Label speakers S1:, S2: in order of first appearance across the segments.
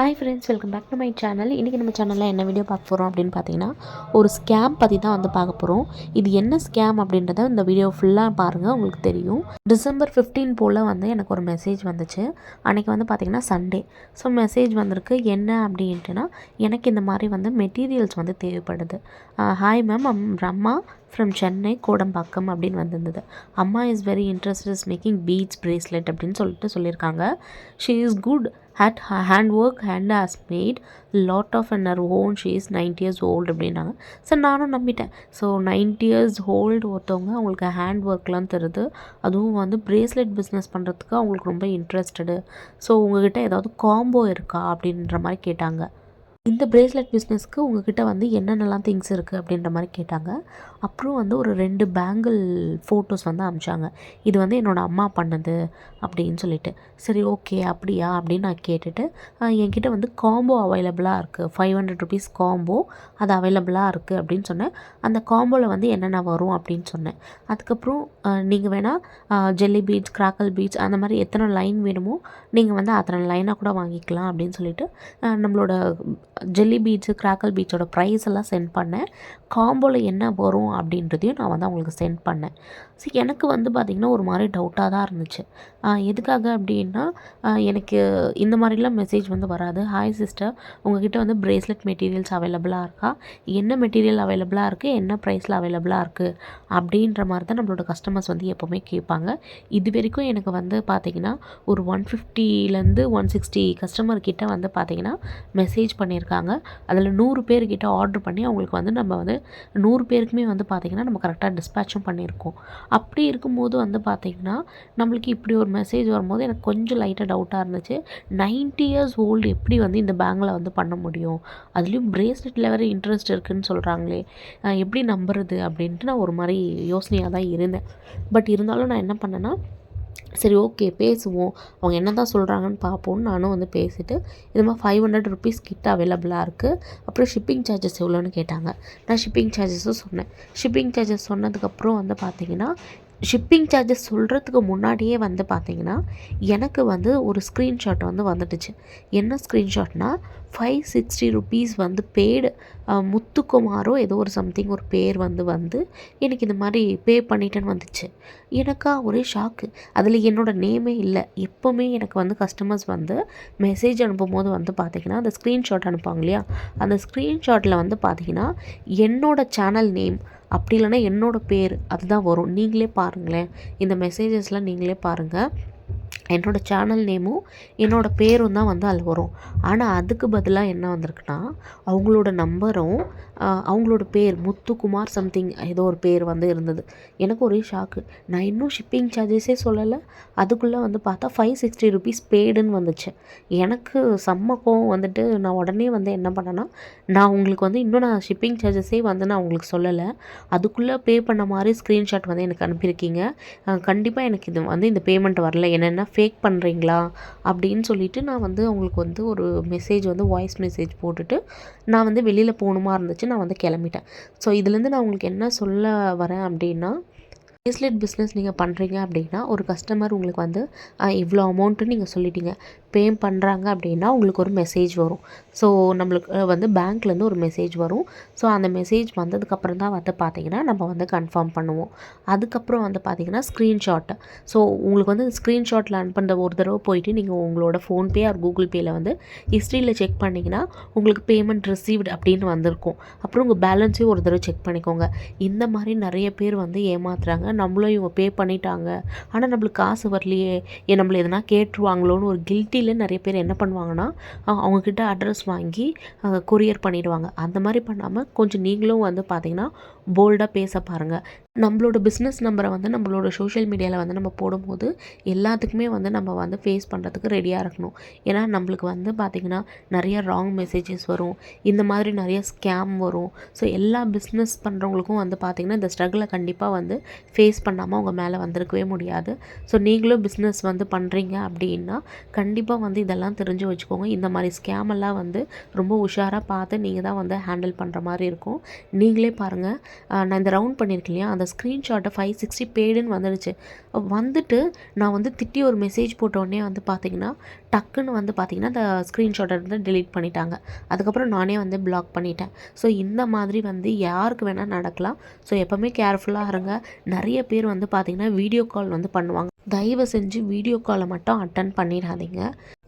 S1: Hi friends welcome back to my channel இன்றைக்கி நம்ம சேனலில் என்ன வீடியோ பார்க்க போகிறோம் அப்படின்னு பார்த்தீங்கன்னா ஒரு ஸ்கேம் பற்றி தான் வந்து பார்க்க போகிறோம் இது என்ன ஸ்கேம் அப்படின்றத இந்த வீடியோ ஃபுல்லாக பாருங்கள் உங்களுக்கு தெரியும். டிசம்பர் 15 போல் வந்து எனக்கு ஒரு மெசேஜ் வந்துச்சு. அன்றைக்கி வந்து பார்த்திங்கன்னா சண்டே ஸோ மெசேஜ் வந்திருக்கு என்ன அப்படின்ட்டுனா எனக்கு இந்த மாதிரி வந்து மெட்டீரியல்ஸ் வந்து தேவைப்படுது. Hi ma'am am Ramma from Chennai Kodambakkam அப்படின்னு வந்திருந்தது. அம்மா is very interest is making beads bracelet அப்படின்னு சொல்லிட்டு சொல்லியிருக்காங்க. She is good at hand work hand has made lot of on her own she is ninety years old அப்படின்னாங்க. Sir நானும் நம்பிட்டேன். So ninety years old ஒருத்தவங்க அவங்களுக்கு hand ஒர்க்லாம் தருது. அதுவும் வந்து ப்ரேஸ்லெட் பிஸ்னஸ் பண்ணுறதுக்கு அவங்களுக்கு ரொம்ப இன்ட்ரெஸ்டடு ஸோ உங்ககிட்ட ஏதாவது காம்போ இருக்கா அப்படின்ற மாதிரி கேட்டாங்க. இந்த பிரேஸ்லெட் பிஸ்னஸ்க்கு உங்ககிட்ட வந்து என்னென்னலாம் திங்ஸ் இருக்குது அப்படின்ற மாதிரி கேட்டாங்க. அப்புறம் வந்து ஒரு ரெண்டு பேங்கிள் ஃபோட்டோஸ் வந்து அமிச்சாங்க. இது வந்து என்னோடய அம்மா பண்ணது அப்படின்னு சொல்லிட்டு. சரி ஓகே அப்படியா? அப்படின்னு நான் கேட்டுட்டு என்கிட்ட வந்து காம்போ அவைலபிளாக இருக்குது ஃபைவ் ஹண்ட்ரட் ருபீஸ் காம்போ அது அவைலபிளாக இருக்குது அப்படின்னு சொன்னேன். அந்த காம்போவில் வந்து என்னென்ன வரும் அப்படின்னு சொன்னேன். அதுக்கப்புறம் நீங்கள் வேணால் ஜெல்லி பீட்ஸ் கிராக்கல் பீட்ஸ் அந்த மாதிரி எத்தனை லைன் வேணுமோ நீங்கள் வந்து அத்தனை லைனாக கூட வாங்கிக்கலாம் அப்படின்னு சொல்லிட்டு நம்மளோட ஜெல்லி பீட்ஸு கிராக்கல் பீட்ஸோட ப்ரைஸ் எல்லாம் சென்ட் பண்ணேன். காம்போவில் என்ன வரும் அப்படின்றதையும் நான் வந்து அவங்களுக்கு சென்ட் பண்ணேன். ஸோ எனக்கு வந்து பார்த்திங்கன்னா ஒரு மாதிரி டவுட்டாக தான் இருந்துச்சு. எதுக்காக அப்படின்னா எனக்கு இந்த மாதிரிலாம் மெசேஜ் வந்து வராது. ஹாய் சிஸ்டர் உங்ககிட்ட வந்து ப்ரேஸ்லெட் மெட்டீரியல்ஸ் அவைலபிளாக இருக்கா? என்ன மெட்டீரியல் அவைலபிளாக இருக்குது என்ன ப்ரைஸில் அவைலபிளாக இருக்குது அப்படின்ற மாதிரி தான் நம்மளோட கஸ்டமர்ஸ் வந்து எப்போவுமே கேட்பாங்க. இது வரைக்கும் எனக்கு வந்து பார்த்திங்கன்னா ஒரு ஒன் ஃபிஃப்டிலேருந்து ஒன் சிக்ஸ்டி கஸ்டமர் கிட்ட வந்து பார்த்திங்கன்னா மெசேஜ் பண்ணியிருக்காங்க. அதில் நூறு பேர்கிட்ட ஆர்டர் பண்ணி அவங்களுக்கு வந்து நம்ம வந்து நூறு பேருக்குமே வந்து பார்த்திங்கன்னா நம்ம கரெக்டாக டிஸ்பேச்சும் பண்ணியிருக்கோம். அப்படி இருக்கும்போது வந்து பார்த்திங்கன்னா நம்மளுக்கு இப்படி ஒரு மெசேஜ் வரும்போது எனக்கு கொஞ்சம் லைட்டாக டவுட்டாக இருந்துச்சு. 90 இயர்ஸ் ஓல்டு எப்படி வந்து இந்த பேங்கில் வந்து பண்ண முடியும்? அதுலேயும் பிரேஸ்லெட்டில் வேறு இன்ட்ரெஸ்ட் இருக்குன்னு சொல்கிறாங்களே எப்படி நம்புறது அப்படின்ட்டு நான் ஒரு மாதிரி யோசனையாக தான் இருந்தேன். பட் இருந்தாலும் நான் என்ன பண்ணேன்னா சரி ஓகே பேசுவோம். அவங்க என்ன தான் சொல்கிறாங்கன்னு பார்ப்போம்னு நானும் வந்து பேசிட்டு இது மாதிரி ஃபைவ் ஹண்ட்ரட் ருபீஸ் கிட்ட அவைலபிளாக இருக்குது அப்புறம் ஷிப்பிங் சார்ஜஸ் எவ்வளோன்னு கேட்டாங்க. நான் ஷிப்பிங் சார்ஜஸும் சொன்னேன். ஷிப்பிங் சார்ஜஸ் சொன்னதுக்கப்புறம் வந்து பார்த்தீங்கன்னா ஷிப்பிங் சார்ஜஸ் சொல்கிறதுக்கு முன்னாடியே வந்து பார்த்தீங்கன்னா எனக்கு வந்து ஒரு ஸ்க்ரீன்ஷாட் வந்து வந்துடுச்சு. என்ன ஸ்க்ரீன்ஷாட்னால் ஃபைவ் சிக்ஸ்டி ருபீஸ் வந்து பேடு முத்துக்குமாரோ ஏதோ ஒரு சம்திங் ஒரு பேர் வந்து வந்து எனக்கு இந்த மாதிரி பே பண்ணிட்டேன்னு வந்துச்சு. எனக்கா ஒரே ஷாக்கு அதில் என்னோட நேமே இல்லை. எப்போவுமே எனக்கு வந்து கஸ்டமர்ஸ் வந்து மெசேஜ் அனுப்பும்போது வந்து பார்த்திங்கன்னா அந்த ஸ்க்ரீன்ஷாட் அனுப்புவாங்க இல்லையா? அந்த ஸ்க்ரீன்ஷாட்டில் வந்து பார்த்திங்கன்னா என்னோட சேனல் நேம் அப்படி இல்லைன்னா என்னோடய பேர் அதுதான் வரும். நீங்களே பாருங்களேன். இந்த மெசேஜஸ்லாம் நீங்களே பாருங்கள் என்னோடய சேனல் நேமும் என்னோடய பேரும் தான் வந்து அதில் வரும். ஆனால் அதுக்கு பதிலாக என்ன வந்திருக்குன்னா அவங்களோட நம்பரும் அவங்களோட பேர் முத்துக்குமார் சம்திங் ஏதோ ஒரு பேர் வந்து இருந்தது. எனக்கு ஒரே ஷாக்கு நான் இன்னும் ஷிப்பிங் சார்ஜஸே சொல்லலை. அதுக்குள்ளே வந்து பார்த்தா ஃபைவ் சிக்ஸ்டி ருபீஸ் பேடுன்னு வந்துச்சு. எனக்கு செம்ம கோவம் வந்துட்டு நான் உடனே வந்து என்ன பண்ணேன்னா நான் உங்களுக்கு வந்து இன்னும் நான் ஷிப்பிங் சார்ஜஸே வந்து நான் உங்களுக்கு சொல்லலை. அதுக்குள்ளே பே பண்ண மாதிரி ஸ்க்ரீன்ஷாட் வந்து எனக்கு அனுப்பியிருக்கீங்க. கண்டிப்பாக எனக்கு இது வந்து இந்த பேமெண்ட் வரல. என்னென்னா ஃபேக் பண்ணுறீங்களா அப்படின்னு சொல்லிட்டு நான் வந்து அவங்களுக்கு வந்து ஒரு மெசேஜ் வந்து வாய்ஸ் மெசேஜ் போட்டுட்டு நான் வந்து வெளியில் போகணுமா இருந்துச்சு. நான் வந்து கிளம்பிட்டேன். ஸோ இதுலேருந்து நான் உங்களுக்கு என்ன சொல்ல வரேன் அப்படின்னா பிரேஸ்லெட் பிஸ்னஸ் நீங்கள் பண்ணுறீங்க அப்படின்னா ஒரு கஸ்டமர் உங்களுக்கு வந்து இவ்வளோ அமௌண்ட்டு நீங்கள் சொல்லிட்டீங்க. பே பண்ணுறாங்க அப்படின்னா உங்களுக்கு ஒரு மெசேஜ் வரும். ஸோ நம்மளுக்கு வந்து பேங்க்லேருந்து ஒரு மெசேஜ் வரும். ஸோ அந்த மெசேஜ் வந்ததுக்கப்புறம் தான் வந்து பார்த்திங்கன்னா நம்ம வந்து கன்ஃபார்ம் பண்ணுவோம். அதுக்கப்புறம் வந்து பார்த்தீங்கன்னா ஸ்க்ரீன்ஷாட் ஸோ உங்களுக்கு வந்து ஸ்க்ரீன்ஷாட்டில் அனுப்புன ஒரு தடவை போயிட்டு நீங்கள் உங்களோட ஃபோன்பே ஆர் கூகுள் பேயில் வந்து ஹிஸ்ட்ரியில் செக் பண்ணிங்கன்னா உங்களுக்கு பேமெண்ட் ரிசீவ்டு அப்படின்னு வந்திருக்கும். அப்புறம் உங்கள் பேலன்ஸையும் ஒரு தடவை செக் பண்ணிக்கோங்க. இந்த மாதிரி நிறைய பேர் வந்து ஏமாத்துறாங்க. நம்மளும் இவங்க பே பண்ணிட்டாங்க. ஆனால் நம்மளுக்கு காசு வரலையே. ஏன் நம்மள எதனா கேட்டுருவாங்களோன்னு ஒரு கில்ட்டியில் நிறைய பேர் என்ன பண்ணுவாங்கன்னா அவங்கக்கிட்ட அட்ரஸ் வாங்கி கொரியர் பண்ணிடுவாங்க. அந்த மாதிரி பண்ணாமல் கொஞ்சம் நீங்களும் வந்து பார்த்திங்கன்னா போல்டாக பேச பாருங்கள் நம்மளோட பிஸ்னஸ் நம்பரை வந்து நம்மளோட சோஷியல் மீடியாவில் வந்து நம்ம போடும்போது எல்லாத்துக்குமே வந்து நம்ம வந்து ஃபேஸ் பண்ணுறதுக்கு ரெடியாக இருக்கணும். ஏன்னா நம்மளுக்கு வந்து பார்த்திங்கன்னா நிறைய ராங் மெசேஜஸ் வரும். இந்த மாதிரி நிறைய ஸ்கேம் வரும். ஸோ எல்லா பிஸ்னஸ் பண்ணுறவங்களுக்கும் வந்து பார்த்திங்கன்னா இந்த ஸ்ட்ரகிளை கண்டிப்பாக வந்து ஃபேஸ் பண்ணாமல் அவங்க மேலே வந்திருக்கவே முடியாது. ஸோ நீங்களும் பிஸ்னஸ் வந்து பண்ணுறீங்க அப்படின்னா கண்டிப்பாக வந்து இதெல்லாம் தெரிஞ்சு வச்சுக்கோங்க. இந்த மாதிரி ஸ்கேம் எல்லாம் வந்து ரொம்ப உஷாராக பார்த்து நீங்கள் தான் வந்து ஹேண்டில் பண்ணுற மாதிரி இருக்கும். நீங்களே பாருங்கள் நான் இந்த ரவுண்ட் பண்ணியிருக்கேன் இல்லையா? அந்த ஸ்க்ரீன்ஷாட்டை ஃபைவ் சிக்ஸ்டி பேடுன்னு வந்துடுச்சு. வந்துட்டு நான் வந்து திட்டி ஒரு மெசேஜ் போட்டோடனே வந்து பார்த்தீங்கன்னா டக்குன்னு வந்து பார்த்தீங்கன்னா அந்த ஸ்க்ரீன்ஷாட்டை வந்து delete பண்ணிட்டாங்க. அதுக்கப்புறம் நானே வந்து பிளாக் பண்ணிட்டேன். ஸோ இந்த மாதிரி வந்து யாருக்கு வேணால் நடக்கலாம். ஸோ எப்போவுமே கேர்ஃபுல்லாக இருங்க. நிறைய பேர் வந்து பார்த்தீங்கன்னா வீடியோ கால் வந்து பண்ணுவாங்க. தயவு செஞ்சு வீடியோ காலை மட்டும் அட்டன் பண்ணிடாதீங்க.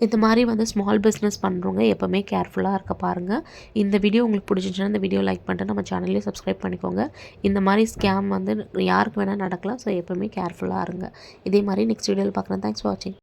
S1: இந்த மாதிரி வந்து ஸ்மால் பிஸ்னஸ் பண்ணுறவங்க எப்போவுமே கேர்ஃபுல்லாக இருக்க பாருங்கள் இந்த வீடியோ உங்களுக்கு பிடிச்சிச்சுன்னா இந்த வீடியோ லைக் பண்ணிட்டு நம்ம சேனல்லையும் சப்ஸ்கிரைப் பண்ணிக்கோங்க. இந்த மாதிரி ஸ்கேம் வந்து யாருக்கு வேணால் நடக்கலாம். ஸோ எப்போவுமே கேர்ஃபுல்லாக இருங்க. இதே மாதிரி நெக்ஸ்ட் வீடியோவில் பார்க்குறேன். தேங்க்ஸ் ஃபார் வாட்சிங்